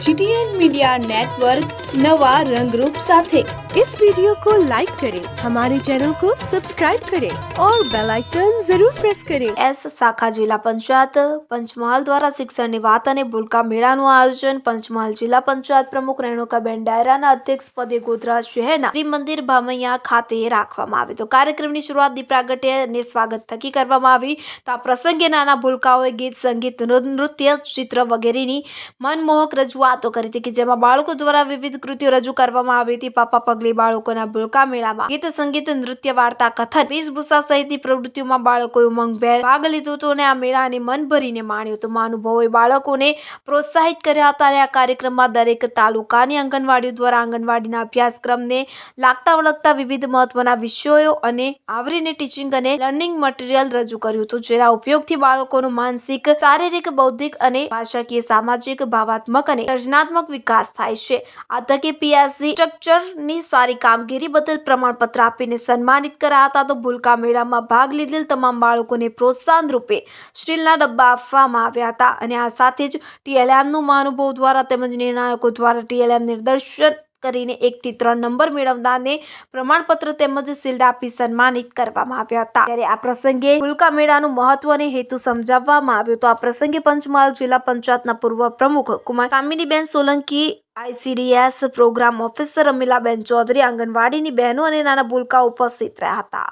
GTN media network नवा रंगरूप साथे इस वीडियो को लाइक करें हमारे चैनल को सब्सक्राइब करें और बेल आइकन जरूर प्रेस करें એસ શાખા જિલ્લા પંચાયત પંચમહાલ દ્વારા શિક્ષણની વાત અને ભૂલકા મેળાનું આયોજન પંચમહાલ જિલ્લા પંચાયત પ્રમુખ રેણુકાબેન ડાયરાના અધ્યક્ષ પદે ગોધરા શહેરના ત્રિમંદિર ભામૈયા ખાતે રાખવામાં આવ્યો તો કાર્યક્રમની શરૂઆત દીપ પ્રાગટ્ય અને સ્વાગત થકી કરવામાં આવી તો આ પ્રસંગે નાના ભૂલકાઓએ ગીત સંગીત નૃ- નૃત્ય ચિત્ર વગેરેની મનમોહક રજૂઆતો કરી હતી કે જેમાં બાળકો દ્વારા વિવિધ કૃતિઓ રજૂ કરવામાં આવી હતી. પાપા પગલી બાળકોના ભૂલકા મેળામાં ગીત, સંગીત, નૃત્ય, વાર્તા, કથન, વેશભૂષા સહિતની પ્રવૃત્તિઓમાં બાળકોએ ઉમંગભેર ભાગ લીધો હતો અને આ મેળાને મન ભરીને માણ્યો હતો. મહાનુભાવોએ બાળકોને પ્રોત્સાહિત કર્યા હતા અને આ કાર્યક્રમમાં દરેક તાલુકાની આંગણવાડીઓ દ્વારા આંગણવાડીના અભ્યાસક્રમને લાગતા વળગતા વિવિધ મહત્વના વિષયો અને આવરીને ટીચિંગ અને લર્નિંગ મટીરિયલ રજૂ કર્યું હતું, જેના ઉપયોગથી બાળકોનું માનસિક, શારીરિક, બૌદ્ધિક અને ભાષાકીય, સામાજિક, ભાવાત્મક અને સર્જનાત્મક વિકાસ થાય છે. આ તકે પીએસસી સ્ટ્રક્ચરની સારી કામગીરી બદલ પ્રમાણપત્ર આપીને સન્માનિત કર્યા હતા તો ભૂલકા મેળામાં ભાગ લીધેલ તમામ બાળકોને પ્રોત્સાહન રૂપે સ્ટીલના ડબ્બા આપવામાં આવ્યા હતા. અને આ સાથે જ ટીએલએમનું મહાનુભવ દ્વારા તેમજ નિર્ણાયકો દ્વારા ટીએલએમ નિર્દેશન કરીને એકથી ત્રણ નંબર મેળવનારને પ્રમાણપત્ર તેમજ શિલ્ડ આપી સન્માનિત કરવામાં આવ્યા હતા. ત્યારે આ પ્રસંગે ફુલકા મેળાનું મહત્વ અને હેતુ સમજાવવામાં આવ્યો તો આ પ્રસંગે પંચમહાલ જિલ્લા પંચાયતના પૂર્વ પ્રમુખ Kumar Kaminiben Solanki, ICDS programme officer Amilaben Chaudhary, આંગણવાડીની બહેનો અને નાના ભૂલકા ઉપસ્થિત રહ્યા હતા.